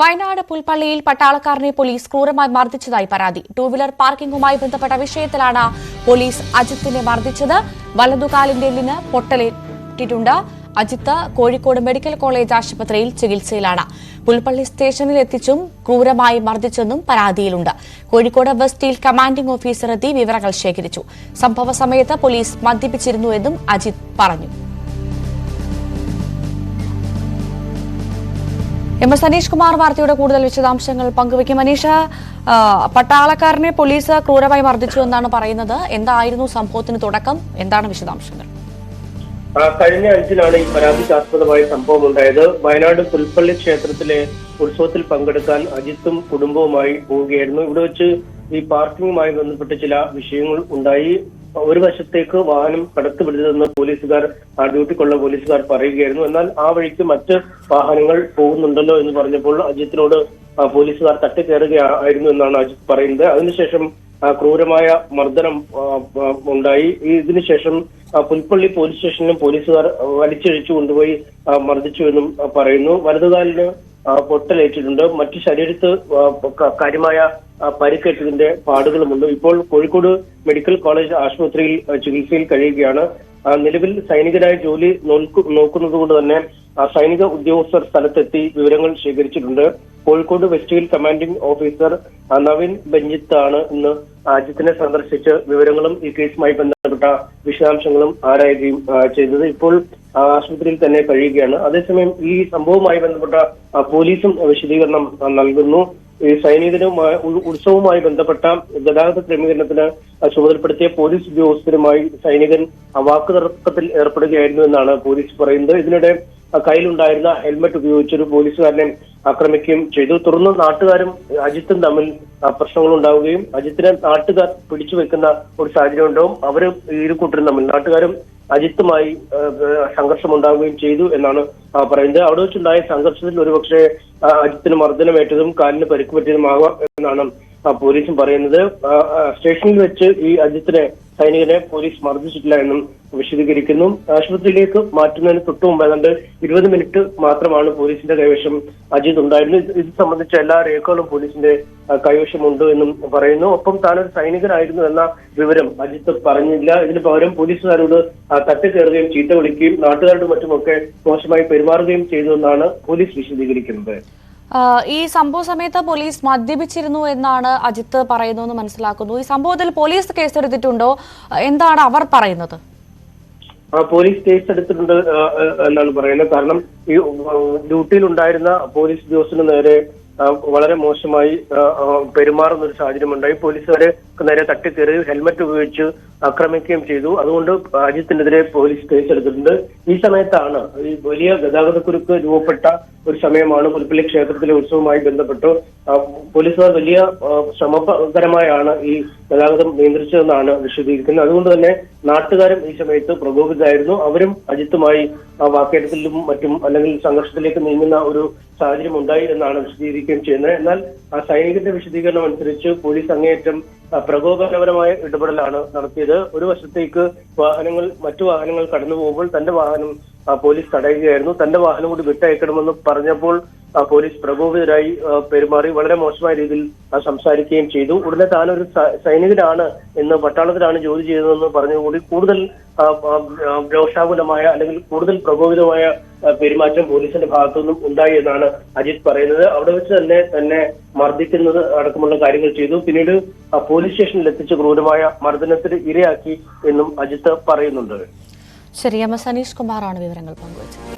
Wayanad പുൽപ്പള്ളിയിൽ പട്ടാളക്കാരനെ police ക്രൂരമായി മർദ്ദിച്ചതായി പരാതി. Two wheeler പാർക്കിംഗുമായി ബന്ധപ്പെട്ട വിഷയത്തിലാണ് പോലീസ് അജിത്തിനെ മർദ്ദിച്ചത്. വലതുകാലിന്റെ എല്ലിന് പൊട്ടലേറ്റിട്ടുണ്ട്. അജിത്ത് കോഴിക്കോട് മെഡിക്കൽ കോളേജ് ആശുപത്രിയിൽ ചികിത്സയിലാണ്. പുൽപ്പള്ളി സ്റ്റേഷനിൽ എത്തിച്ചും ക്രൂരമായി മർദ്ദിച്ചെന്നും പരാതിയിലുണ്ട്. കോഴിക്കോട് വെസ്റ്റിൽ കമാൻഡിംഗ് ഓഫീസർ എത്തി വിവരങ്ങൾ ശേഖരിച്ചു. സംഭവ സമയത്ത് പോലീസ് മദ്യപിച്ചിരുന്നുവെന്നും അജിത് പറഞ്ഞു. എം എസ് അനീഷ് കുമാർ വാർത്തയുടെ കൂടുതൽ വിശദാംശങ്ങൾ പങ്കുവയ്ക്കും. അനീഷ പട്ടാളക്കാരനെ പോലീസ് ക്രൂരമായി മർദ്ദിച്ചു എന്നാണ് പറയുന്നത്. എന്തായിരുന്നു സംഭവത്തിന് തുടക്കം? എന്താണ് വിശദാംശങ്ങൾ? കഴിഞ്ഞ അഞ്ചിലാണ് ഈ പരാതിക്കാസ്പദമായ സംഭവം ഉണ്ടായത്. വയനാട് പുൽപ്പള്ളി ക്ഷേത്രത്തിലെ ഉത്സവത്തിൽ പങ്കെടുക്കാൻ അജിത്തും കുടുംബവുമായി പോവുകയായിരുന്നു. ഇവിടെ വെച്ച് ഈ പാർക്കിങ്ങുമായി ബന്ധപ്പെട്ട് ചില വിഷയങ്ങൾ ഉണ്ടായി. ഒരു വശത്തേക്ക് വാഹനം കടത്തിവിടരുതെന്ന് പോലീസുകാർ ആ, കൊള്ള പോലീസുകാർ പറയുകയായിരുന്നു. എന്നാൽ ആ വഴിക്ക് മറ്റ് വാഹനങ്ങൾ പോകുന്നുണ്ടല്ലോ എന്ന് പറഞ്ഞപ്പോൾ അജിത്തിനോട് പോലീസുകാർ തട്ടിക്കയറുകയായിരുന്നു എന്നാണ് അജിത് പറയുന്നത്. അതിനുശേഷം ക്രൂരമായ മർദ്ദനം ഉണ്ടായി. ഇതിനുശേഷം പുൽപ്പള്ളി പോലീസ് സ്റ്റേഷനിലും പോലീസുകാർ വലിച്ചഴിച്ചു കൊണ്ടുപോയി മർദ്ദിച്ചു എന്നും പറയുന്നു. വലതുകാലിന് പൊട്ടലേറ്റിട്ടുണ്ട്. മറ്റു ശരീരത്ത് കാര്യമായ പരിക്കേറ്റതിന്റെ പാടുകളുമുണ്ട്. ഇപ്പോൾ കോഴിക്കോട് മെഡിക്കൽ കോളേജ് ആശുപത്രിയിൽ ചികിത്സയിൽ കഴിയുകയാണ്. നിലവിൽ സൈനികരായ ജോലി നോക്കു- നോക്കുന്നത് കൊണ്ട് തന്നെ സൈനിക ഉദ്യോഗസ്ഥർ സ്ഥലത്തെത്തി വിവരങ്ങൾ ശേഖരിച്ചിട്ടുണ്ട്. Kozhikode west hill commanding officer Naveen ബെഞ്ചിത്താണ് ഇന്ന് അജിത്തിനെ സന്ദർശിച്ച് വിവരങ്ങളും ഈ കേസുമായി ബന്ധപ്പെട്ട വിശദാംശങ്ങളും ആരായുകയും ചെയ്തത്. ഇപ്പോൾ ആശുപത്രിയിൽ തന്നെ കഴിയുകയാണ്. അതേസമയം ഈ സംഭവവുമായി ബന്ധപ്പെട്ട പോലീസും വിശദീകരണം നൽകുന്നു. ഈ സൈനികരുമായി ഉത്സവവുമായി ബന്ധപ്പെട്ട ഗതാഗത ക്രമീകരണത്തിന് ചുമതലപ്പെടുത്തിയ പോലീസ് ഉദ്യോഗസ്ഥരുമായി സൈനികൻ വാക്കുതർക്കത്തിൽ ഏർപ്പെടുകയായിരുന്നു എന്നാണ് പോലീസ് പറയുന്നത്. ഇതിനിടെ കയ്യിലുണ്ടായിരുന്ന ഹെൽമെറ്റ് ഉപയോഗിച്ചൊരു പോലീസുകാരനെ ആക്രമിക്കുകയും ചെയ്തു. തുടർന്ന് നാട്ടുകാരും അജിത്തും തമ്മിൽ പ്രശ്നങ്ങൾ ഉണ്ടാവുകയും അജിത്തിനെ നാട്ടുകാർ പിടിച്ചു വെക്കുന്ന ഒരു സാഹചര്യം ഉണ്ടാവും അവർ ഇരു കൂട്ടരും തമ്മിൽ നാട്ടുകാരും അജിത്തുമായി സംഘർഷം ഉണ്ടാവുകയും ചെയ്തു എന്നാണ് പറയുന്നത്. അവിടെ വെച്ചുണ്ടായ സംഘർഷത്തിൽ ഒരുപക്ഷെ അജിത്തിന് മർദ്ദനമേറ്റതും കാലിന് പരിക്ക് പറ്റിയതുമാകാം എന്നാണ് പോലീസും പറയുന്നത്. സ്റ്റേഷനിൽ വെച്ച് ഈ അജിത്തിനെ സൈനികനെ പോലീസ് മർദ്ദിച്ചിട്ടില്ല എന്നും വിശദീകരിക്കുന്നു. ആശുപത്രിയിലേക്ക് മാറ്റുന്നതിന് തൊട്ടു മുമ്പ് ഏതാണ്ട് ഇരുപത് മിനിറ്റ് മാത്രമാണ് പോലീസിന്റെ കൈവശം അജിത് ഉണ്ടായിരുന്നു ഇത് സംബന്ധിച്ച എല്ലാ രേഖകളും പോലീസിന്റെ കൈവശമുണ്ട് എന്നും പറയുന്നു. ഒപ്പം താൻ ഒരു സൈനികനായിരുന്നു എന്ന വിവരം അജിത്ത് പറഞ്ഞില്ല. ഇതിന് പകരം പോലീസുകാരോട് തട്ടിക്കയറുകയും ചീത്ത വിളിക്കുകയും നാട്ടുകാരോടും മറ്റുമൊക്കെ മോശമായി പെരുമാറുകയും ചെയ്തു എന്നാണ് പോലീസ് വിശദീകരിക്കുന്നത്. ഈ സംഭവ സമയത്ത് പോലീസ് മദ്യപിച്ചിരുന്നു എന്നാണ് അജിത്ത് പറയുന്നതെന്ന് മനസ്സിലാക്കുന്നു. ഈ സംഭവത്തിൽ പോലീസ് കേസെടുത്തിട്ടുണ്ടോ എന്താണ് അവർ പറയുന്നത്? പോലീസ് കേസ് എടുത്തിട്ടുണ്ട് എന്നാണ് പറയുന്നത്. കാരണം ഈ ഡ്യൂട്ടിയിൽ ഉണ്ടായിരുന്ന പോലീസ് ഉദ്യോഗസ്ഥന് നേരെ വളരെ മോശമായി പെരുമാറുന്ന ഒരു സാഹചര്യം ഉണ്ടായി പോലീസുകാരെ നേരെ തട്ടിക്കയറി ഹെൽമറ്റ് ഉപയോഗിച്ച് ആക്രമിക്കുകയും ചെയ്തു. അതുകൊണ്ട് അജിത്തിനെതിരെ പോലീസ് കേസ് എടുത്തിട്ടുണ്ട് ഈ സമയത്താണ് ഈ വലിയ ഗതാഗതക്കുരുക്ക് രൂപപ്പെട്ട ഒരു സമയമാണ് പുൽപ്പള്ളി ക്ഷേത്രത്തിലെ ഉത്സവവുമായി ബന്ധപ്പെട്ട് പോലീസുകാർ വലിയ ശ്രമകരമായാണ് ഈ ഗതാഗതം നിയന്ത്രിച്ചതെന്നാണ് വിശദീകരിക്കുന്നത്. അതുകൊണ്ട് തന്നെ നാട്ടുകാരും ഈ സമയത്ത് പ്രകോപിതരായിരുന്നു. അവരും അജിത്തുമായി വാക്കേറ്റത്തിലും മറ്റും അല്ലെങ്കിൽ സംഘർഷത്തിലേക്ക് നീങ്ങുന്ന ഒരു സാഹചര്യം ഉണ്ടായി എന്നാണ് വിശദീകരിക്കുകയും ചെയ്യുന്നത്. എന്നാൽ ആ സൈനികന്റെ വിശദീകരണം അനുസരിച്ച് പോലീസ് അങ്ങേയറ്റം പ്രകോപനപരമായ ഇടപെടലാണ് നടത്തിയത്. ഒരു വശത്തേക്ക് വാഹനങ്ങൾ മറ്റു വാഹനങ്ങൾ കടന്നു പോകുമ്പോൾ തന്റെ വാഹനം പോലീസ് തടയുകയായിരുന്നു. തന്റെ വാഹനം കൂടി വിട്ടയക്കണമെന്ന് പറഞ്ഞപ്പോൾ പോലീസ് പ്രകോപിതരായി പെരുമാറി വളരെ മോശമായ രീതിയിൽ സംസാരിക്കുകയും ചെയ്തു. ഉടനെ താനൊരു ഒരു സൈനികനാണ് എന്ന് പട്ടാളത്തിലാണ് ജോലി ചെയ്തതെന്ന് പറഞ്ഞുകൂടി കൂടുതൽ രോഷാകുലമായ അല്ലെങ്കിൽ കൂടുതൽ പ്രകോപിതമായ പെരുമാറ്റം പോലീസിന്റെ ഭാഗത്തുനിന്നും ഉണ്ടായി എന്നാണ് അജിത് പറയുന്നത്. അവിടെ വെച്ച് തന്നെ തന്നെ മർദ്ദിക്കുന്നത് അടക്കമുള്ള കാര്യങ്ങൾ ചെയ്തു. പിന്നീട് പോലീസ് സ്റ്റേഷനിൽ എത്തിച്ച് ക്രൂരമായ മർദ്ദനത്തിന് ഇരയാക്കി എന്നും അജിത്ത് പറയുന്നുണ്ട്. ശരി എം എസ് അനീഷ് കുമാറാണ് വിവരങ്ങൾ പങ്കുവച്ചത്.